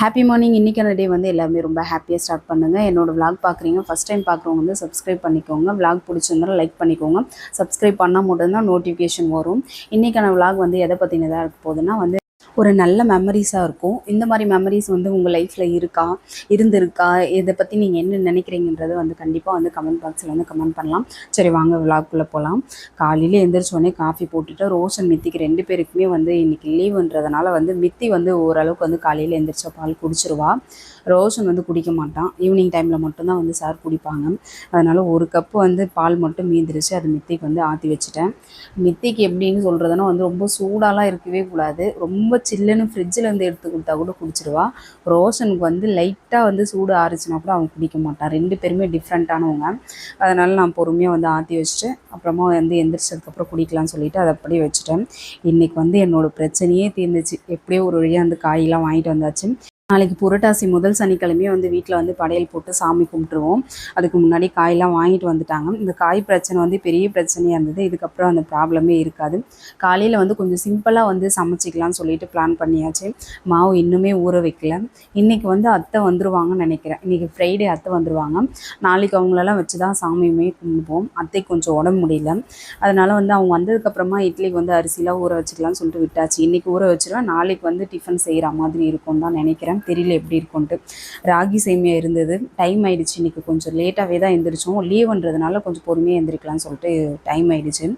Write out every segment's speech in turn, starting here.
Happy morning இன்றைக்கான டே வந்து எல்லாருமே ரொம்ப ஹாப்பியாக ஸ்டார்ட் பண்ணுங்கள் என்னோட விளாக் பார்க்குறீங்க ஃபஸ்ட் டைம் பார்க்குறவங்க வந்து சப்ஸ்கிரைப் பண்ணிக்கோங்க. விளாக் பிடிச்சிருந்தாலும் லைக் பண்ணிக்கோங்க. சப்ஸ்கிரைப் பண்ணால் மட்டும்தான் நோட்டிஃபிகேஷன் வரும். இன்றைக்கான விளாக் வந்து எதை பற்றினதாக இருக்க போகுதுன்னா வந்து ஒரு நல்ல மெமரிஸாக இருக்கும். இந்த மாதிரி மெமரிஸ் வந்து உங்கள் லைஃப்பில் இருக்கா? இருந்திருக்கா? இதை பற்றி நீங்கள் என்ன நினைக்கிறீங்கன்றது வந்து கண்டிப்பாக வந்து கமெண்ட் பாக்ஸில் வந்து கமெண்ட் பண்ணலாம். சரி வாங்க விழாக்குள்ளே போகலாம் காலையில் எந்திரிச்சோடனே காஃபி போட்டுட்டு ரோஷன் மித்திக்கு ரெண்டு பேருக்குமே வந்து இன்றைக்கி லீவுன்றதுனால வந்து மித்தி வந்து ஓரளவுக்கு வந்து காலையில் எந்திரிச்சா பால் குடிச்சிருவா. ரோஷன் வந்து குடிக்க மாட்டான். ஈவினிங் டைமில் மட்டும்தான் வந்து சார் குடிப்பாங்க. அதனால் ஒரு கப்பு வந்து பால் மட்டும் மீந்திருச்சு. அது மித்திக்கு வந்து ஆற்றி வச்சுட்டேன். மித்திக்கு எப்படின்னு சொல்கிறதுனா வந்து ரொம்ப சூடாலாம் இருக்கவே கூடாது. ரொம்ப சில்லுன்னு ஃப்ரிட்ஜில் இருந்து எடுத்து கொடுத்தா கூட குடிச்சிருவா. ரோஷனுக்கு வந்து லைட்டாக வந்து சூடு ஆறுச்சுன்னா கூட அவன் குடிக்க மாட்டான் ரெண்டு பேருமே டிஃப்ரெண்ட்டானவங்க அதனால் நான் பொறுமையாக வந்து ஆற்றி வச்சுட்டு அப்புறமா வந்து எந்திரிச்சதுக்கப்புறம் குடிக்கலாம்னு சொல்லிட்டு அதை அப்படியே வச்சுட்டேன். இன்றைக்கி வந்து என்னோடய பிரச்சனையே தீர்ந்துச்சு. எப்படியோ ஒரு வழியாக அந்த காயெல்லாம் வாங்கிட்டு வந்தாச்சு. நாளைக்கு புரட்டாசி முதல் சனிக்கிழமை வந்து வீட்டில் வந்து படையல் போட்டு சாமி கும்பிட்டுருவோம். அதுக்கு முன்னாடி காயெல்லாம் வாங்கிட்டு வந்துட்டாங்க. இந்த காய் பிரச்சனை வந்து பெரிய பிரச்சனையாக இருந்தது. இதுக்கப்புறம் அந்த ப்ராப்ளமே இருக்காது. காலையில் வந்து கொஞ்சம் சிம்பிளாக வந்து சமைச்சிக்கலாம்னு சொல்லிட்டு பிளான் பண்ணியாச்சு. மாவு இன்னுமே ஊற வைக்கல. இன்றைக்கி வந்து அத்தை வந்துருவாங்கன்னு நினைக்கிறேன். இன்றைக்கி ஃப்ரைடே அத்தை வந்துருவாங்க. நாளைக்கு அவங்களெல்லாம் வச்சு தான் சாமியுமே கும்பிடுவோம். அத்தைக்கு கொஞ்சம் உடம்பு முடியல. அதனால் வந்து அவங்க வந்ததுக்கப்புறமா இட்லிக்கு வந்து அரிசிலாம் ஊற வச்சுக்கலாம்னு சொல்லிட்டு விட்டாச்சு. இன்றைக்கி ஊற வச்சுருவேன். நாளைக்கு வந்து டிஃபன் செய்கிற மாதிரி இருக்கும்னு தான் நினைக்கிறேன். தெரியல எப்படி இருக்கும்ன்ட்டு. ராகி சேமியா இருந்தது. டைம் ஆயிடுச்சு இன்றைக்கி கொஞ்சம் லேட்டாகவே தான் எந்திரிச்சோம். லீவுன்றதுனால கொஞ்சம் பொறுமையாக எழுந்திரிக்கலாம்னு சொல்லிட்டு டைம் ஆயிடுச்சு.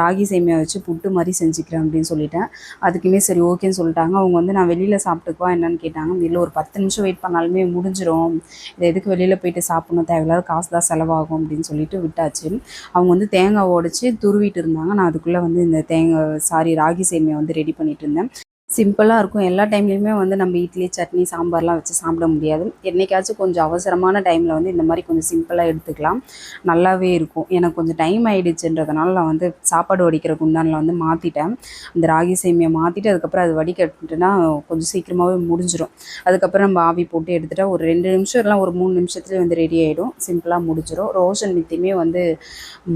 ராகி சேமியா வச்சு புட்டு மாதிரி செஞ்சுக்கிறேன் அப்படின்னு சொல்லிட்டேன். அதுக்குமே சரி ஓகேன்னு சொல்லிட்டாங்க. அவங்க வந்து நான் வெளியில் சாப்பிட்டுக்குவா என்னன்னு கேட்டாங்க. இல்லை ஒரு பத்து நிமிஷம் வெயிட் பண்ணாலுமே முடிஞ்சிடும் இதை எதுக்கு வெளியில் போயிட்டு சாப்பிடணும்? தேவையில்லாத காசு தான் செலவாகும் அப்படின்னு சொல்லிட்டு விட்டாச்சு. அவங்க வந்து தேங்காய் உடச்சி துருவிட்டு இருந்தாங்க. நான் அதுக்குள்ளே வந்து இந்த தேங்காய் சாரி ராகி சேமியா வந்து ரெடி பண்ணிட்டு இருந்தேன். சிம்பிளாக இருக்கும். எல்லா டைம்லேயுமே வந்து நம்ம இட்லி சட்னி சாம்பார்லாம் வச்சு சாப்பிட முடியாது. என்றைக்காச்சும் கொஞ்சம் அவசரமான டைமில் வந்து இந்த மாதிரி கொஞ்சம் சிம்பிளாக எடுத்துக்கலாம். நல்லாவே இருக்கும். எனக்கு கொஞ்சம் டைம் ஆகிடுச்சுன்றதுனால நான் வந்து சாப்பாடு வடிக்கிற குண்டானில் வந்து மாற்றிட்டேன் அந்த ராகி சேமியை மாற்றிட்டு அதுக்கப்புறம் அது வடிக்கட்டுனா கொஞ்சம் சீக்கிரமாகவே முடிஞ்சிடும் அதுக்கப்புறம் நம்ம ஆவி போட்டு எடுத்துகிட்டா ஒரு ரெண்டு நிமிஷம் இல்லை ஒரு மூணு நிமிஷத்துலேயே வந்து ரெடி ஆகிடும் சிம்பிளாக முடிஞ்சிடும் ரோஷன் மித்தியுமே வந்து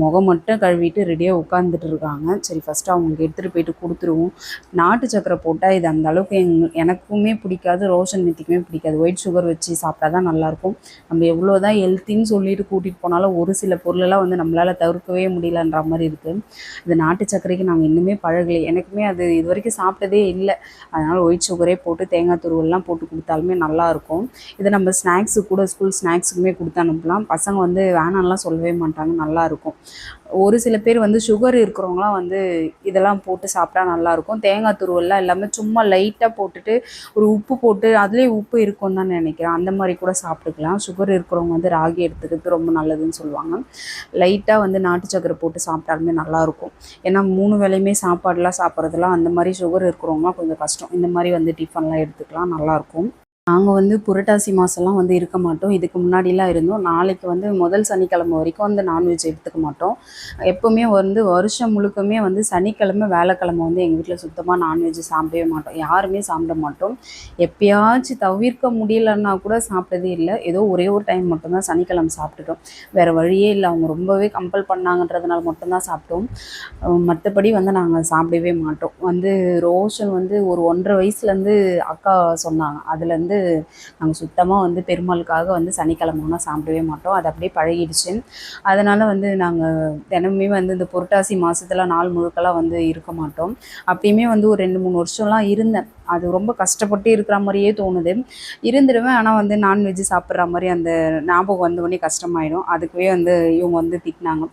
முகம் மட்டும் கழுவிட்டு ரெடியாக உட்காந்துட்டு இருக்காங்க. சரி ஃபஸ்ட்டு அவங்களுக்கு எடுத்துகிட்டு போயிட்டு கொடுத்துருவோம். நாட்டு சக்கரை போட்டால் இது அந்த அளவுக்கு எங் எனக்குமே பிடிக்காது ரோஷன் நித்திக்குமே பிடிக்காது. ஒயிட் சுகர் வச்சு சாப்பிட்டா தான் நல்லாயிருக்கும். நம்ம எவ்வளோ தான் ஹெல்த்தின்னு சொல்லிட்டு கூட்டிகிட்டு போனாலும் ஒரு சில பொருளெல்லாம் வந்து நம்மளால் தவிர்க்கவே முடியலன்ற மாதிரி இருக்குது இது நாட்டு சர்க்கரைக்கு நாங்கள் இன்னுமே பழகலை. எனக்குமே அது இது வரைக்கும் சாப்பிட்டதே இல்லை. அதனால் ஒயிட் சுகரே போட்டு தேங்காய் துருவெல்லாம் போட்டு கொடுத்தாலுமே நல்லாயிருக்கும். இதை நம்ம ஸ்நாக்ஸு கூட ஸ்கூல் ஸ்நாக்ஸுக்குமே கொடுத்து அனுப்பலாம். பசங்க வந்து வேணாம்லாம் சொல்லவே மாட்டாங்க. நல்லாயிருக்கும். ஒரு சில பேர் வந்து சுகர் இருக்கிறவங்களாம் வந்து இதெல்லாம் போட்டு சாப்பிட்டா நல்லாயிருக்கும். தேங்காய் துருவெல்லாம் எல்லாமே சும்மா லைட்டாக போட்டுட்டு ஒரு உப்பு போட்டு அதுலேயே உப்பு இருக்கும் தான் நினைக்கிறேன். அந்த மாதிரி கூட சாப்பிட்டுக்கலாம். சுகர் இருக்கிறவங்க வந்து ராகி எடுத்துக்கிறது ரொம்ப நல்லதுன்னு சொல்லுவாங்க. லைட்டாக வந்து நாட்டு சக்கரை போட்டு சாப்பிட்டாலுமே நல்லாயிருக்கும். ஏன்னா மூணு வேளையுமே சாப்பாடுலாம் சாப்பிட்றதுலாம் அந்த மாதிரி சுகர் இருக்கிறவங்களாம் கொஞ்சம் கஷ்டம். இந்த மாதிரி வந்து டிஃபன்லாம் எடுத்துக்கலாம். நல்லாயிருக்கும். நாங்கள் வந்து புரட்டாசி மாதம்லாம் வந்து இருக்க மாட்டோம். இதுக்கு முன்னாடிலாம் இருந்தோம். நாளைக்கு வந்து முதல் சனிக்கிழமை வரைக்கும் வந்து நான்வெஜ் எடுத்துக்க மாட்டோம். எப்போவுமே வந்து வருஷம் முழுக்கமே வந்து சனிக்கிழமை வேலைக்கிழமை வந்து எங்கள் வீட்டில் சுத்தமாக நான்வெஜ் சாப்பிடவே மாட்டோம். யாருமே சாப்பிட மாட்டோம். எப்பயாச்சும் தவிர்க்க முடியலன்னா கூட சாப்பிட்டதே இல்லை. ஏதோ ஒரே ஒரு டைம் மட்டும்தான் சனிக்கிழமை சாப்பிட்டுட்டோம். வேறு வழியே இல்லை. அவங்க ரொம்பவே கம்பல் பண்ணாங்கன்றதுனால மட்டும்தான் சாப்பிட்டோம். மற்றபடி வந்து நாங்கள் சாப்பிடவே மாட்டோம். வந்து ரோஷன் வந்து ஒரு ஒன்றரை வயசுலேருந்து அக்கா சொன்னாங்க. அதுலேருந்து நாங்கள் சுத்தமாக வந்து பெருமாளுக்காக வந்து சனிக்கிழமைனா சாப்பிடவே மாட்டோம். அது அப்படியே பழகிடுச்சு. அதனால் வந்து நாங்கள் தினமுமே வந்து இந்த புரட்டாசி மாதத்துல நாள் முழுக்கெல்லாம் வந்து இருக்க மாட்டோம். அப்பயுமே வந்து ஒரு ரெண்டு மூணு வருஷம்லாம் இருந்தேன். அது ரொம்ப கஷ்டப்பட்டு இருக்கிற மாதிரியே தோணுது. இருந்துடுவேன் ஆனால் வந்து நான்வெஜ் சாப்பிட்ற மாதிரி அந்த ஞாபகம் வந்த உடனே கஷ்டமாயிடும். அதுக்குவே வந்து இவங்க வந்து திட்டினாங்க.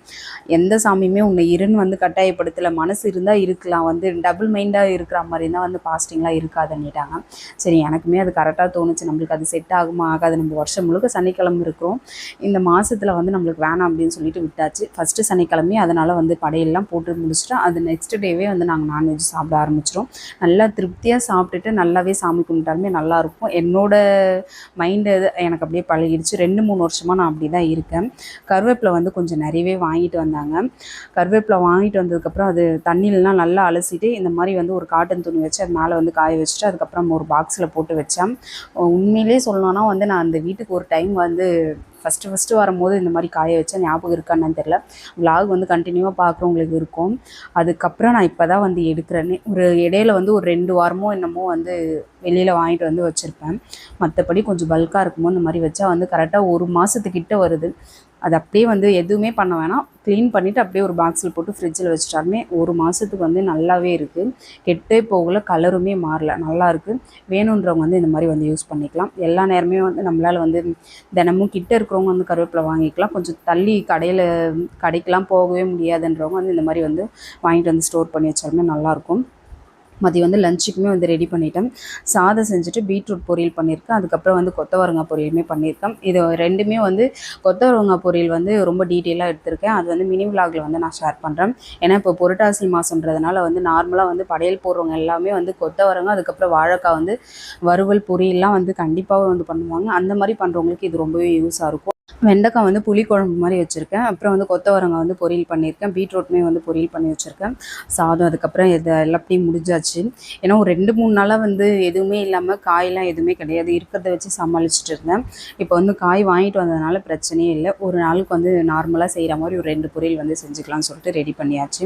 எந்த சாமியுமே உன்னை இருன்னு வந்து கட்டாயப்படுத்தலை. மனசு இருந்தால் இருக்கலாம். வந்து டபுள் மைண்டாக இருக்கிற மாதிரி தான் வந்து பாஸ்டிங்லாம் இருக்காதுன்னுட்டாங்க. சரி எனக்குமே அது கரெக்டாக தோணுச்சு. நம்மளுக்கு அது செட் ஆகுமா ஆகாது. நம்ம வருஷம் முழுக்க சனிக்கிழமை இருக்கிறோம். இந்த மாதத்தில் வந்து நம்மளுக்கு வேணாம் அப்படின்னு சொல்லிட்டு விட்டாச்சு. ஃபஸ்ட்டு சனிக்கிழமையே அதனால் வந்து படையெல்லாம் போட்டு முடிச்சுட்டு அது நெக்ஸ்ட் டேவே வந்து நாங்கள் நான்வெஜ் சாப்பிட ஆரம்பிச்சிடும் நல்லா திருப்தியாக சாப்பிட்டுட்டு நல்லாவே சாமி கும்பிட்டாலுமே நல்லாயிருக்கும் என்னோட மைண்டு எனக்கு அப்படியே பழகிடுச்சு. ரெண்டு மூணு வருஷமாக நான் அப்படி தான் இருக்கேன். கருவேப்பிலை வந்து கொஞ்சம் நிறையவே வாங்கிட்டு வந்தாங்க. கருவேப்பிலை வாங்கிட்டு வந்ததுக்கப்புறம் அது தண்ணியிலலாம் நல்லா அலசிட்டு இந்த மாதிரி வந்து ஒரு காட்டன் துணி வச்சு அது மேலே வந்து காய வச்சுட்டு அதுக்கப்புறம் ஒரு பாக்ஸில் போட்டு வச்சேன். உண்மையிலேயே சொல்லணும்னா வந்து நான் அந்த வீட்டுக்கு ஒரு டைம் வந்து ஃபஸ்ட்டு ஃபஸ்ட்டு வரும்போது இந்த மாதிரி காய வச்சா ஞாபகம் இருக்கான்னு தெரில விலாக் வந்து கண்டினியூவாக பார்க்குறவங்களுக்கு இருக்கும். அதுக்கப்புறம் நான் இப்போ தான் வந்து எடுக்கிறேன்னே ஒரு இடையில வந்து ஒரு ரெண்டு வாரமோ என்னமோ வந்து வெளியில் வாங்கிட்டு வந்து வச்சுருப்பேன். மற்றபடி கொஞ்சம் பல்காக இருக்குமோ இந்த மாதிரி வச்சா வந்து கரெக்டாக ஒரு மாதத்துக்கிட்ட வருது. அது அப்படியே வந்து எதுவுமே பண்ண வேணாம். க்ளீன் பண்ணிவிட்டு அப்படியே ஒரு பாக்ஸில் போட்டு ஃப்ரிட்ஜில் வச்சுட்டாலுமே ஒரு மாதத்துக்கு வந்து நல்லாவே இருக்குது கெட்டே போகல கலருமே மாறல. நல்லா இருக்குது வேணுன்றவங்க வந்து இந்த மாதிரி வந்து யூஸ் பண்ணிக்கலாம். எல்லா நேரமே வந்து நம்மளால் வந்து தினமும் கிட்ட இருக்கிறவங்க வந்து கருவேப்பிலை வாங்கிக்கலாம். கொஞ்சம் தள்ளி கடையில் கடைக்கெலாம் போகவே முடியாதுன்றவங்க வந்து இந்த மாதிரி வந்து வாங்கிட்டு வந்து ஸ்டோர் பண்ணி வச்சாலுமே நல்லாயிருக்கும் மதியம் வந்து லஞ்சுக்குமே வந்து ரெடி பண்ணிட்டேன் சாதம் செஞ்சுட்டு பீட்ரூட் பொரியல் பண்ணியிருக்கேன். அதுக்கப்புறம் வந்து கொத்தவரங்காய் பொரியலுமே பண்ணியிருக்கேன் இது ரெண்டுமே வந்து கொத்தவரங்காய் பொரியல் வந்து ரொம்ப டீட்டெயிலாக எடுத்திருக்கேன். அது வந்து மினி விலாகில் வந்து நான் ஷேர் பண்ணுறேன் ஏன்னா இப்போ புரட்டாசி மாதன்றதுனால வந்து நார்மலாக வந்து படையல் போடுறவங்க எல்லாமே வந்து கொத்தவரங்காய் அதுக்கப்புறம் வாழைக்காய் வந்து வறுவல் பொரியல்லாம் வந்து கண்டிப்பாக வந்து பண்ணுவாங்க. அந்த மாதிரி பண்ணுறவங்களுக்கு இது ரொம்பவே யூஸாக இருக்கும். வெண்டைக்காய் வந்து புளி குழம்பு மாதிரி வச்சுருக்கேன். அப்புறம் வந்து கொத்தவரங்காய் வந்து பொரியல் பண்ணியிருக்கேன். பீட்ரூட்மே வந்து பொரியல் பண்ணி வச்சுருக்கேன். சாதம் அதுக்கப்புறம் இது எல்லாத்தையும் முடிஞ்சாச்சு. ஏன்னா ஒரு ரெண்டு மூணு நாளாக வந்து எதுவுமே இல்லாமல் காயெலாம் எதுவுமே கிடையாது. இருக்கிறத வச்சு சமாளிச்சுட்டு இருந்தேன். இப்போ வந்து காய் வாங்கிட்டு வந்ததுனால பிரச்சனையே இல்லை. ஒரு நாளுக்கு வந்து நார்மலாக செய்கிற மாதிரி ஒரு ரெண்டு பொரியல் வந்து செஞ்சுக்கலாம்னு சொல்லிட்டு ரெடி பண்ணியாச்சு.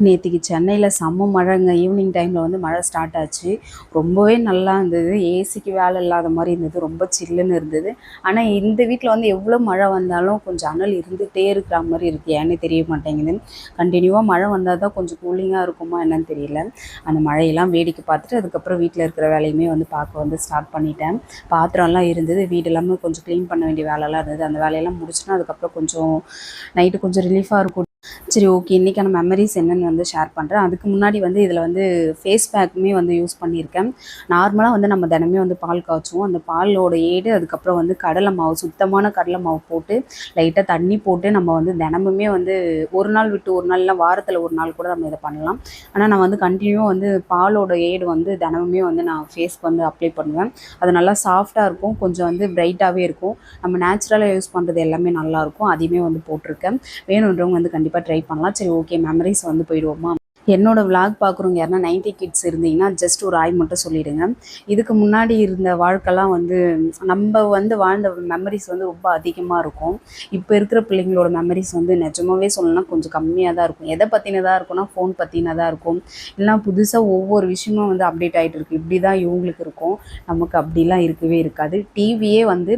நேற்றுக்கு சென்னையில் செம்ம மழைங்க. ஈவினிங் டைமில் வந்து மழை ஸ்டார்ட் ஆச்சு. ரொம்பவே நல்லா இருந்தது. ஏசிக்கு வேலை இல்லாத மாதிரி இருந்தது. ரொம்ப சில்லுன்னு இருந்தது. ஆனால் இந்த வீட்டில் வந்து எவ்வளோ மழை வந்தாலும் கொஞ்சம் அனல் இருந்துகிட்டே இருக்கிற மாதிரி இருக்குது ஏன்னே தெரிய மாட்டேங்குது. கண்டினியூவாக மழை வந்தால் தான் கொஞ்சம் கூலிங்காக இருக்குமா என்னன்னு தெரியல. அந்த மழையெல்லாம் வேடிக்கை பார்த்துட்டு அதுக்கப்புறம் வீட்டில் இருக்கிற வேலையுமே வந்து பார்க்க வந்து ஸ்டார்ட் பண்ணிட்டேன். பாத்திரம்லாம் இருந்தது. வீடு எல்லாமே கொஞ்சம் க்ளீன் பண்ண வேண்டிய வேலைலாம் இருந்தது. அந்த வேலையெல்லாம் முடிச்சுன்னா அதுக்கப்புறம் கொஞ்சம் நைட்டு கொஞ்சம் ரிலீஃபாக இருக்கும். சரி ஓகே இன்றைக்கான மெமரிஸ் என்னென்னு வந்து ஷேர் பண்ணுறேன் அதுக்கு முன்னாடி வந்து இதில் வந்து ஃபேஸ் பேக்குமே வந்து யூஸ் பண்ணியிருக்கேன். நார்மலாக வந்து நம்ம தினமே வந்து பால் காய்ச்சுவோம். அந்த பாலோட ஏடு அதுக்கப்புறம் வந்து கடலை மாவு சுத்தமான கடலை மாவு போட்டு லைட்டாக தண்ணி போட்டு நம்ம வந்து தினமுமே வந்து ஒரு நாள் விட்டு ஒரு நாள் வாரத்தில் ஒரு நாள் கூட நம்ம இதை பண்ணலாம். ஆனால் நான் வந்து கண்டினியூவாக வந்து பாலோட ஏடு வந்து தினமுமே வந்து நான் ஃபேஸ்க்கு வந்து அப்ளை பண்ணுவேன். அது நல்லா சாஃப்டாக இருக்கும். கொஞ்சம் வந்து பிரைட்டாகவே இருக்கும். நம்ம நேச்சுரலாக யூஸ் பண்ணுறது எல்லாமே நல்லாயிருக்கும் அதையுமே வந்து போட்டிருக்கேன். வேணுன்றவங்க வந்து கண்டிப்பாக ட்ரை பண்ணலாம். சரி ஓகே மெமரிஸ் வந்து போயிடுவோமா? என்னோடய vlog பார்க்குறவங்க யாருன்னா நைன்டி கிட்ஸ் இருந்தீங்கன்னா ஜஸ்ட் ஒரு ஆய் மட்டும் சொல்லிடுங்க. இதுக்கு முன்னாடி இருந்த வாழ்க்கைலாம் வந்து நம்ம வந்து வாழ்ந்த மெமரிஸ் வந்து ரொம்ப அதிகமாக இருக்கும். இப்போ இருக்கிற பிள்ளைங்களோட மெமரிஸ் வந்து நிஜமாவே சொல்லணும்னா கொஞ்சம் கம்மியாக தான் இருக்கும். எதை பற்றினதாக இருக்கும்னா ஃபோன் பற்றினதாக இருக்கும். இல்லைனா புதுசாக ஒவ்வொரு விஷயமும் வந்து அப்டேட் ஆகிட்டு இருக்கு. இப்படி தான் இவங்களுக்கு இருக்கும். நமக்கு அப்படிலாம் இருக்கவே இருக்காது. டிவியே வந்து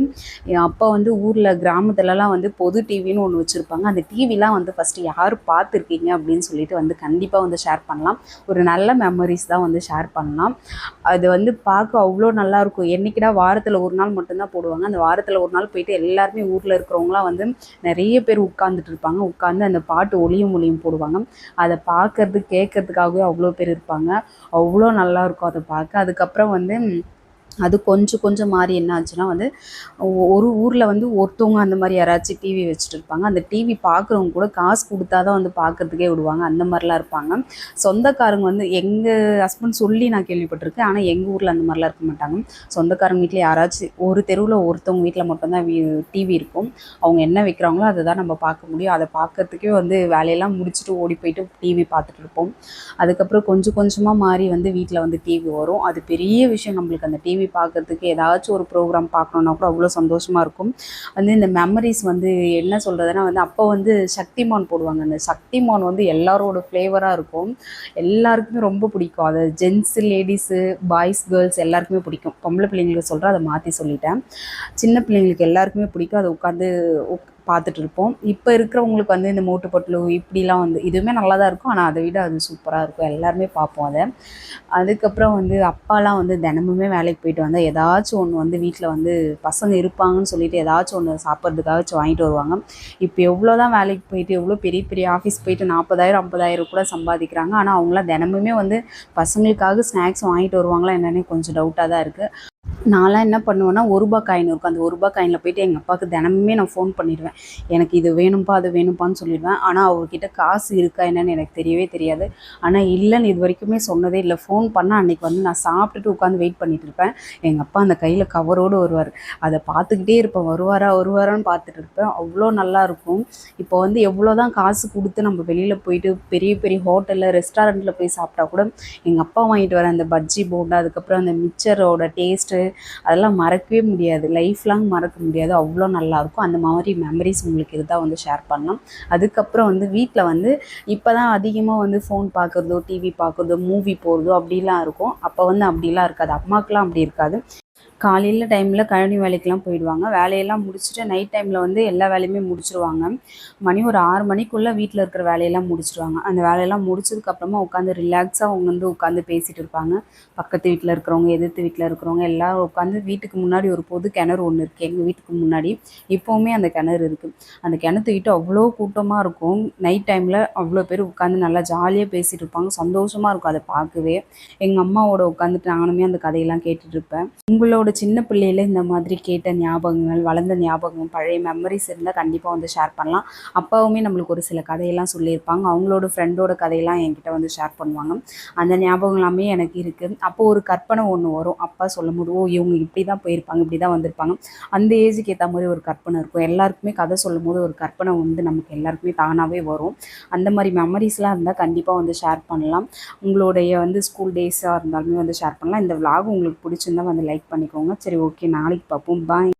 அப்போ வந்து ஊரில் கிராமத்துலலாம் வந்து பொது டிவின்னு ஒன்று வச்சுருப்பாங்க. அந்த டிவிலாம் வந்து ஃபஸ்ட்டு யார் பார்த்துருக்கீங்க அப்படின்னு சொல்லிட்டு வந்து கண்டிப்பாக வந்து ஷேர் பண்ணலாம். ஒரு நல்ல மெமரிஸ் தான் வந்து ஷேர் பண்ணலாம். அது வந்து பார்க்க அவ்வளோ நல்லாயிருக்கும் என்றைக்கிடா வாரத்தில் ஒரு நாள் மட்டும்தான் போடுவாங்க. அந்த வாரத்தில் ஒரு நாள் போயிட்டு எல்லாருமே ஊரில் இருக்கிறவங்களாம் வந்து நிறைய பேர் உட்காந்துட்டு இருப்பாங்க. உட்காந்து அந்த பாட்டு ஒளியும் ஒளியும் போடுவாங்க. அதை பார்க்கறது கேட்கறதுக்காகவே அவ்வளோ பேர் இருப்பாங்க. அவ்வளோ நல்லா இருக்கும் அதை பார்க்க. அதுக்கப்புறம் வந்து அது கொஞ்சம் கொஞ்சம் மாறி என்ன ஆச்சுன்னா வந்து ஒ- ஒரு ஊரில் வந்து ஒருத்தவங்க அந்த மாதிரி யாராச்சும் டிவி வச்சுட்டு இருப்பாங்க. அந்த டிவி பார்க்குறவங்க கூட காசு கொடுத்தா தான் வந்து பார்க்கறதுக்கே விடுவாங்க. அந்த மாதிரிலாம் இருப்பாங்க. சொந்தக்காரங்க வந்து எங்கள் ஹஸ்பண்ட் சொல்லி நான் கேள்விப்பட்டிருக்கேன். ஆனால் எங்கள் ஊரில் அந்த மாதிரிலாம் இருக்க மாட்டாங்க. சொந்தக்காரங்க வீட்டில் யாராச்சும் ஒரு தெருவில் ஒருத்தவங்க வீட்டில் மட்டும்தான் டிவி இருக்கும். அவங்க என்ன வைக்கிறாங்களோ அதை தான் நம்ம பார்க்க முடியும். அதை பார்க்கறதுக்கே வந்து வேலையெல்லாம் முடிச்சுட்டு ஓடி போயிட்டு டிவி பார்த்துட்டு இருப்போம். அதுக்கப்புறம் கொஞ்சம் கொஞ்சமாக மாறி வந்து வீட்டில் வந்து டிவி வரும். அது பெரிய விஷயம் நம்மளுக்கு அந்த டிவி பார்க்கறதுக்கு ஏதாச்சும் ஒரு ப்ரோக்ராம் பார்க்கணுன்னா கூட அவ்வளோ சந்தோஷமாக இருக்கும். வந்து இந்த மெமரிஸ் வந்து என்ன சொல்கிறதுனா வந்து அப்போ வந்து சக்திமான் போடுவாங்க. அந்த சக்திமான் வந்து எல்லாரோட ஃப்ளேவராக இருக்கும். எல்லாருக்குமே ரொம்ப பிடிக்கும். அது ஜென்ஸு லேடிஸு பாய்ஸ் கேர்ள்ஸ் எல்லாருக்குமே பிடிக்கும். பொம்பளை பிள்ளைங்களுக்கு சொல்கிறேன் அதை மாற்றி சொல்லிட்டேன். சின்ன பிள்ளைங்களுக்கு எல்லாருக்குமே பிடிக்கும். அதை உட்காந்து பார்த்துட்ருப்போம். இப்போ இருக்கிறவங்களுக்கு வந்து இந்த மூட்டு பொட்டலு இப்படிலாம் வந்து இதுவுமே நல்லா தான் இருக்கும். ஆனால் அதை விட அது சூப்பராக இருக்கும். எல்லாருமே பார்ப்போம் அதை. அதுக்கப்புறம் வந்து அப்பாலாம் வந்து தினமுமே வேலைக்கு போயிட்டு வந்தால் ஏதாச்சும் ஒன்று வந்து வீட்டில் வந்து பசங்க இருப்பாங்கன்னு சொல்லிட்டு ஏதாச்சும் ஒன்று சாப்பிட்றதுக்காகச்சும் வாங்கிட்டு வருவாங்க. இப்போ எவ்வளோ தான் வேலைக்கு போயிட்டு எவ்வளோ பெரிய பெரிய ஆஃபீஸ் போயிட்டு நாற்பதாயிரம் ஐம்பதாயிரம் கூட சம்பாதிக்கிறாங்க. ஆனால் அவங்களாம் தினமுமே வந்து பசங்களுக்காக ஸ்நாக்ஸ் வாங்கிட்டு வருவாங்களா என்னன்னே கொஞ்சம் டவுட்டாக தான் இருக்குது நான்லாம் என்ன பண்ணுவேன்னா ஒரு ரூபா காயின் இருக்கும். அந்த ஒரு ரூபா காயினில் போயிட்டு எங்கள் அப்பாவுக்கு தினமுமே நான் ஃபோன் பண்ணிடுவேன். எனக்கு இது வேணும்ப்பா அது வேணும்ப்பான்னு சொல்லிடுவேன். ஆனால் அவர்கிட்ட காசு இருக்கா என்னன்னு எனக்கு தெரியவே தெரியாது. ஆனால் இல்லைன்னு இது வரைக்குமே சொன்னதே இல்லை. ஃபோன் பண்ணால் அன்றைக்கி வந்து நான் சாப்பிட்டுட்டு உட்காந்து வெயிட் பண்ணிட்டு இருப்பேன். எங்கள் அப்பா அந்த கையில் கவரோடு வருவார். அதை பார்த்துக்கிட்டே இருப்பேன். வருவாரா வருவாரான்னு பார்த்துட்டு இருப்பேன். அவ்வளோ நல்லாயிருக்கும் இப்போ வந்து எவ்வளோ தான் காசு கொடுத்து நம்ம வெளியில் போயிட்டு பெரிய பெரிய ஹோட்டலில் ரெஸ்டாரண்ட்டில் போய் சாப்பிட்டா கூட எங்கள் அப்பா வாங்கிட்டு வர அந்த பஜ்ஜி போண்டா அதுக்கப்புறம் அந்த மிக்சரோட டேஸ்ட்டு டேஸ்ட்டு அதெல்லாம் மறக்கவே முடியாது. லைஃப் லாங் மறக்க முடியாது. அவ்வளோ நல்லாயிருக்கும். அந்த மாதிரி மெமரிஸ் உங்களுக்கு இதுதான் வந்து ஷேர் பண்ணலாம். அதுக்கப்புறம் வந்து வீட்டில் வந்து இப்போ தான் அதிகமாக வந்து ஃபோன் பார்க்குறதோ டிவி பார்க்குறதோ மூவி போகிறதோ அப்படிலாம் இருக்கும். அப்போ வந்து அப்படிலாம் இருக்காது. அம்மாக்கெலாம் அப்படி இருக்காது. காலையில் டைமில் கழனி வேலைக்கெலாம் போயிடுவாங்க. வேலையெல்லாம் முடிச்சுட்டு நைட் டைமில் வந்து எல்லா வேலையுமே முடிச்சிருவாங்க. மணி ஒரு ஆறு மணிக்குள்ளே வீட்டில் இருக்கிற வேலையெல்லாம் முடிச்சிடுவாங்க அந்த வேலையெல்லாம் முடிச்சதுக்கப்புறமா உட்காந்து ரிலாக்ஸாக அவங்க வந்து உட்காந்து பேசிகிட்டு இருப்பாங்க. பக்கத்து வீட்டில் இருக்கிறவங்க எதிர்த்து வீட்டில் இருக்கிறவங்க எல்லாம் உட்காந்து வீட்டுக்கு முன்னாடி ஒரு பொது கிணறு ஒன்று இருக்குது எங்கள் வீட்டுக்கு முன்னாடி இப்போவுமே அந்த கிணறு இருக்குது அந்த கிணத்துக்கிட்ட அவ்வளோ கூட்டமாக இருக்கும். நைட் டைமில் அவ்வளோ பேர் உட்காந்து நல்லா ஜாலியாக பேசிகிட்டு இருப்பாங்க. சந்தோஷமாக இருக்கும். அதை பார்க்கவே. எங்கள் அம்மாவோட உட்காந்துட்டு நானுமே அந்த கதையெல்லாம் கேட்டுட்ருப்பேன் உங்களோட சின்ன பிள்ளையில இந்த மாதிரி கேட்ட ஞாபகங்கள் வளர்ந்த ஞாபகம் பழைய மெமரிஸ் இருந்தால் கண்டிப்பாக வந்து ஷேர் பண்ணலாம். அப்பாவுமே நம்மளுக்கு ஒரு சில கதையெல்லாம் சொல்லியிருப்பாங்க. அவங்களோட ஃப்ரெண்டோட கதையெல்லாம் என்கிட்ட வந்து ஷேர் பண்ணுவாங்க. அந்த ஞாபகம் எல்லாமே எனக்கு இருக்குது அப்போ ஒரு கற்பனை ஒன்று வரும். அப்பா சொல்ல முடியும் ஓ இவங்க இப்படி தான் போயிருப்பாங்க இப்படி தான் வந்திருப்பாங்க. அந்த ஏஜுக்கு ஏற்ற மாதிரி ஒரு கற்பனை இருக்கும். எல்லாருக்குமே கதை சொல்லும் போது ஒரு கற்பனை வந்து நமக்கு எல்லாருக்குமே தானாகவே வரும். அந்த மாதிரி மெமரிஸ்லாம் இருந்தால் கண்டிப்பாக வந்து ஷேர் பண்ணலாம். உங்களுடைய வந்து ஸ்கூல் டேஸாக இருந்தாலுமே வந்து ஷேர் பண்ணலாம். இந்த vlog உங்களுக்கு பிடிச்சிருந்தா வந்து லைக் பண்ணிக்கோங்க. சரி ஓகே நாளைக்கு பார்ப்போம். பாய்